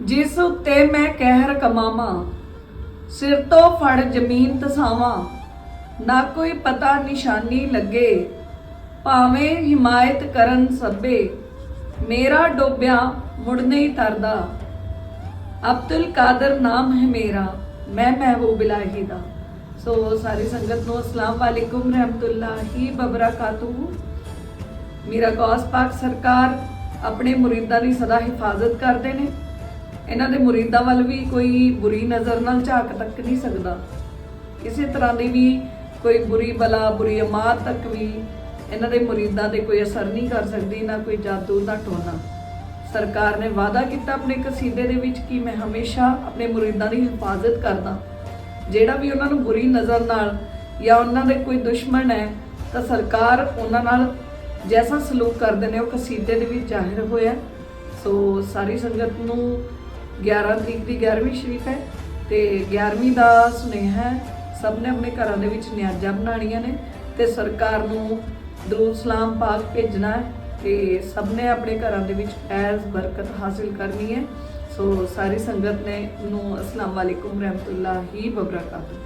ਜਿਸ ਉੱਤੇ ਮੈਂ ਕਹਿਰ ਕਮਾਵਾਂ, ਸਿਰ ਤੋਂ ਫੜ ਜ਼ਮੀਨ ਤਸਾਵਾਂ, ਨਾ ਕੋਈ ਪਤਾ ਨਿਸ਼ਾਨੀ ਲੱਗੇ, ਭਾਵੇਂ ਹਿਮਾਇਤ ਕਰਨ ਸਭੇ ਮੇਰਾ ਡੋਬਿਆ ਮੁੜ ਨਹੀਂ ਤਰਦਾ। ਅਬਦੁਲ ਕਾਦਰ ਨਾਮ ਹੈ ਮੇਰਾ, ਮੈਂ ਮਹਿਬੂਬ ਇਲਾਹੀ ਦਾ। ਸੋ ਸਾਰੀ ਸੰਗਤ ਨੂੰ ਅਸਲਾਮ ਵਾਲੇਕੁਮ ਰਹਿਮਤੁਲਾhi ਬਬਰਕਾਤੁਹੂ ਮੇਰਾ ਗੌਸ ਪਾਕ ਸਰਕਾਰ ਆਪਣੇ ਮੁਰੀਦਾਂ ਦੀ ਸਦਾ ਹਿਫਾਜ਼ਤ ਕਰਦੇ ਨੇ। ਇਹਨਾਂ ਦੇ ਮੁਰੀਦਾਂ ਵੱਲ ਵੀ ਕੋਈ ਬੁਰੀ ਨਜ਼ਰ ਨਾਲ ਝਾਕ ਤੱਕ ਨਹੀਂ ਸਕਦਾ। ਕਿਸੇ ਤਰ੍ਹਾਂ ਦੀ ਵੀ ਕੋਈ ਬੁਰੀ ਬਲਾ, ਬੁਰੀ ਅਮਾਤ ਤੱਕ ਵੀ ਇਹਨਾਂ ਦੇ ਮੁਰੀਦਾਂ ਤੇ ਕੋਈ ਅਸਰ ਨਹੀਂ ਕਰ ਸਕਦੀ, ਨਾ ਕੋਈ ਜਾਦੂ ਦਾ ਟੋਨਾ। ਸਰਕਾਰ ਨੇ ਵਾਅਦਾ ਕੀਤਾ ਆਪਣੇ ਕਸੀਦੇ ਦੇ ਵਿੱਚ ਕਿ ਮੈਂ ਹਮੇਸ਼ਾ ਆਪਣੇ ਮੁਰੀਦਾਂ ਦੀ ਹਿਫਾਜ਼ਤ ਕਰਦਾ। ਜਿਹੜਾ ਵੀ ਉਹਨਾਂ ਨੂੰ ਬੁਰੀ ਨਜ਼ਰ ਨਾਲ ਜਾਂ ਉਹਨਾਂ ਦੇ ਕੋਈ ਦੁਸ਼ਮਣ ਹੈ, ਤਾਂ ਸਰਕਾਰ ਉਹਨਾਂ ਨਾਲ ਜੈਸਾ ਸਲੂਕ ਕਰਦੇ ਨੇ, ਉਹ ਕਸੀਦੇ ਦੇ ਵਿੱਚ ਜ਼ਾਹਿਰ ਹੋਇਆ। ਸੋ ਸਾਰੀ ਸੰਗਤ ਨੂੰ 11 ਤਰੀਕ ਦੀ 11ਵੀਂ ਸ਼ਰੀਫ ਹੈ ਤੇ 11ਵੀਂ ਦਾ ਸੁਨੇਹਾ ਹੈ, ਸਭ ਨੇ ਆਪਣੇ ਘਰਾਂ ਦੇ ਵਿੱਚ ਨਿਆਜ਼ਾਂ ਬਣਾਉਣੀਆਂ ਨੇ ਤੇ ਸਰਕਾਰ ਨੂੰ ਦਰੂਦ ਸਲਾਮ ਪਾਕ ਭੇਜਣਾ ਹੈ ਤੇ ਸਭ ਨੇ ਆਪਣੇ ਘਰਾਂ ਦੇ ਵਿੱਚ ਐਜ਼ ਬਰਕਤ ਹਾਸਿਲ ਕਰਨੀ ਹੈ। ਸੋ ਸਾਰੀ ਸੰਗਤ ਨੇ ਨੂੰ ਅਸਲਾਮ ਵਾਲੇਕੁਮ ਰਹਿਮਤੁਲਾhi ਵਬਰਕਾਤੁਹ।